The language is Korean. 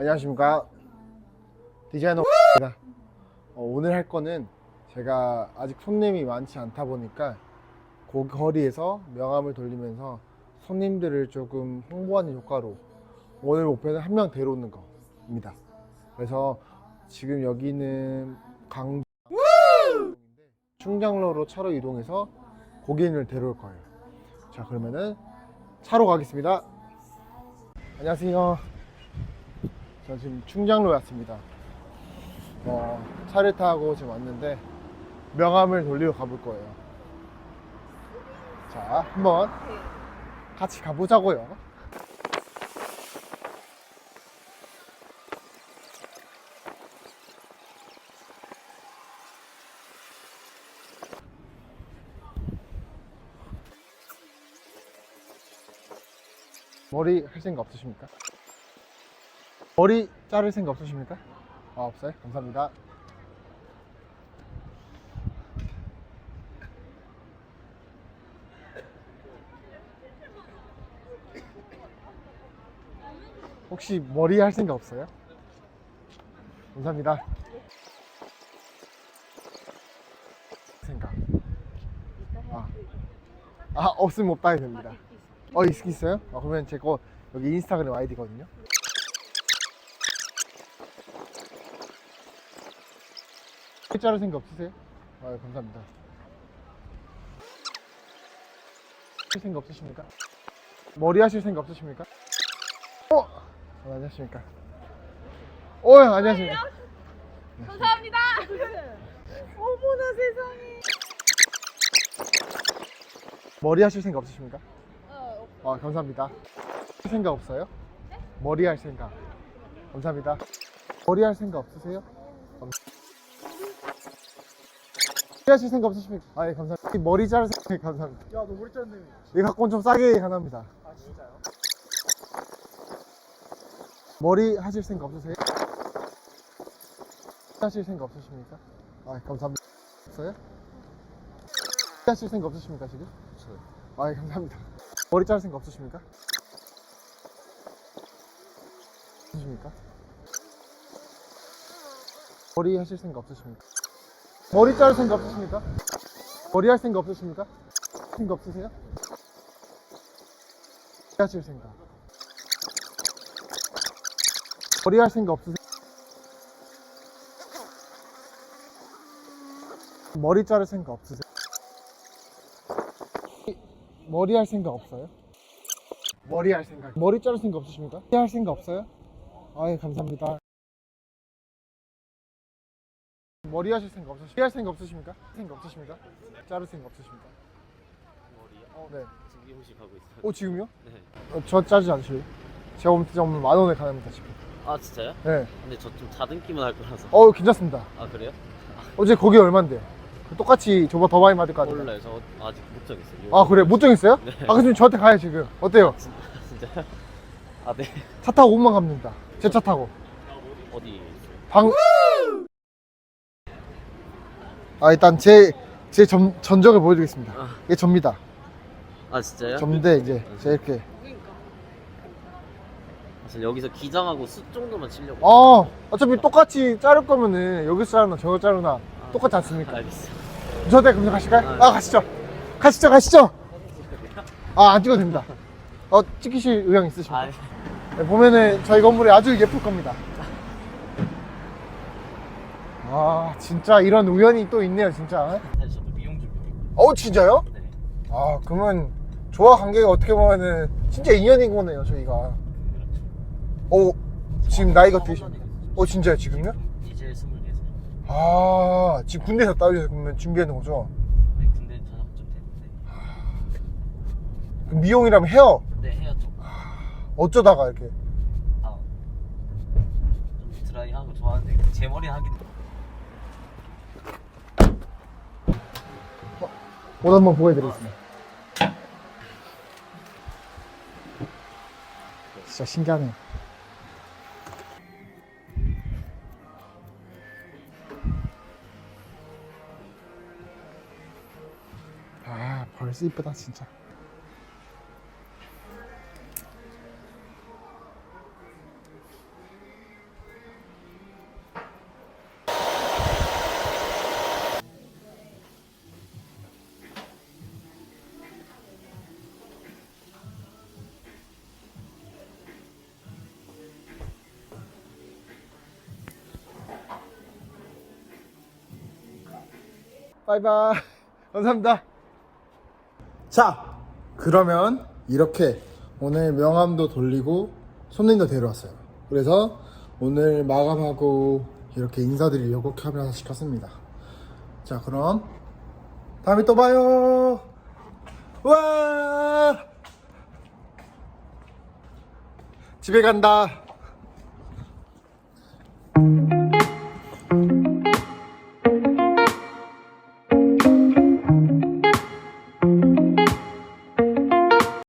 안녕하십니까? 디자이너입니다. 어, 오늘 할 거는 제가 아직 손님이 많지 않다 보니까 그 거리에서 명함을 돌리면서 손님들을 조금 홍보하는 효과로 오늘 목표는 한 명 데려오는 겁니다. 그래서 지금 여기는 강 충장로로 차로 이동해서 고객님을 데려올 거예요. 자 그러면은 차로 가겠습니다. 안녕하세요 저 지금 충장로에 왔습니다. 어, 차를 타고 지금 왔는데 명함을 돌리러 가볼 거예요. 자, 한번 같이 가보자고요. 머리 할 생각 없으십니까? 머리 자를 생각 없으십니까? 아 없어요? 감사합니다. 혹시 머리 할 생각 없어요? 감사합니다. 생각. 아, 아 없으면 없다 해도 됩니다. 어 있, 있어요? 아, 그러면 제 거 여기 인스타그램 아이디거든요. 자를 생각 없으세요? 아 감사합니다. 하실 생각 없으십니까? 머리 하실 생각 없으십니까? 어? 어 안녕하십니까? 어 안녕하십니까? 감사합니다. 어머나 세상에. 머리 하실 생각 없으십니까? 어, 아 감사합니다. 할 생각 없어요? 머리 할 생각. 감사합니다. 머리 할 생각 없으세요? 감- 머리 하실 생각 없으십니까? 아 예 감사합니다. 이 머리 자를 생각 감사합니다. 야, 너 머리 자른다며. 이거 갖고 좀 싸게 하나입니다. 아, 진짜요? 머리 하실 생각 없으세요? 하실 생각 없으십니까? 아 감사합니다. 없어요? 하실 생각 없으십니까 지금? 없어요. 아 감사합니다. 머리 자를 생각 없으십니까? 없으십니까? 머리 하실 생각 없으십니까? 머리 자를 생각 없으십니까? 머리 할 생각 없으십니까? 생각 없으세요? 하실 생각. 머리 할 생각 없으세요? 머리 자를 생각 없으세요? 머리 할 생각 없어요? 머리 할 생각 머리 자를 생각 없으십니까? 머리 할 생각 없어요? 아예 감사합니다 머리 하실 생각 없으십니까? 머리 할 생각 없으십니까? 생각 없으십니까? 자를 생각 없으십니까? 머리요? 어, 네. 지금 호식 하고 있어요. 어 지금요? 네. 어, 저 짜지 않으실래요? 제가 오늘 진짜 오늘 만 원에 가능합니다 지금 아 진짜요? 네. 근데 저좀 다듬기만 할 거라서. 어 괜찮습니다 아 그래요? 어제 거기 얼만데요? 똑같이 저보다 더 많이 받을 거 아니에요? 몰라요. 저 아직 못 정했어요. 아 그래 못 정했어요? 네. 아 그럼 저한테 가요 지금 어때요? 진, 진짜요? 아 네. 차 타고 5만 갑니다 제 차 타고 어디 있어요? 방... 아 일단 제, 제 전, 전적을 보여드리겠습니다 아. 이게 접니다 아 진짜요? 접는데 이제 제가 이렇게 사실 여기서 기장하고 수 정도만 치려고. 어 어차피 똑같이 자를 거면은 여기서 자르나 저기 자르나 똑같지 않습니까? 알겠어요. 저한테 그럼 가실까요? 아, 아 가시죠 가시죠 가시죠 아 안 찍어도 됩니다 어 찍히실 의향 있으십니까? 아 네, 보면은 저희 건물이 아주 예쁠 겁니다. 아 진짜 이런 우연이 또 있네요 진짜. 사실 저도 미용 준비하고. 어 진짜요? 네. 아 그러면 조화 관계가 어떻게 보면은 진짜 인연인 거네요 저희가. 어 지금 나이가 되십니까? 어 진짜요 지금요? 이제 24살. 아 지금 군대에서 따위서 그러면 준비하는 거죠? 네, 근데 전화 좀 됐는데. 그럼 미용이라면 헤어 네 헤어 쪽. 어쩌다가 이렇게 아. 좀 드라이한 거 좋아하는데 제 머리 하긴. 옷 한번 보여드리겠습니다. 진짜 신기하네요. 아, 벌써 이쁘다, 진짜. 바이바이. 감사합니다. 자, 그러면 이렇게 오늘 명함도 돌리고 손님도 데려왔어요. 그래서 오늘 마감하고 이렇게 인사드리려고 카메라 시켰습니다. 자, 그럼 다음에 또 봐요. 와! 집에 간다.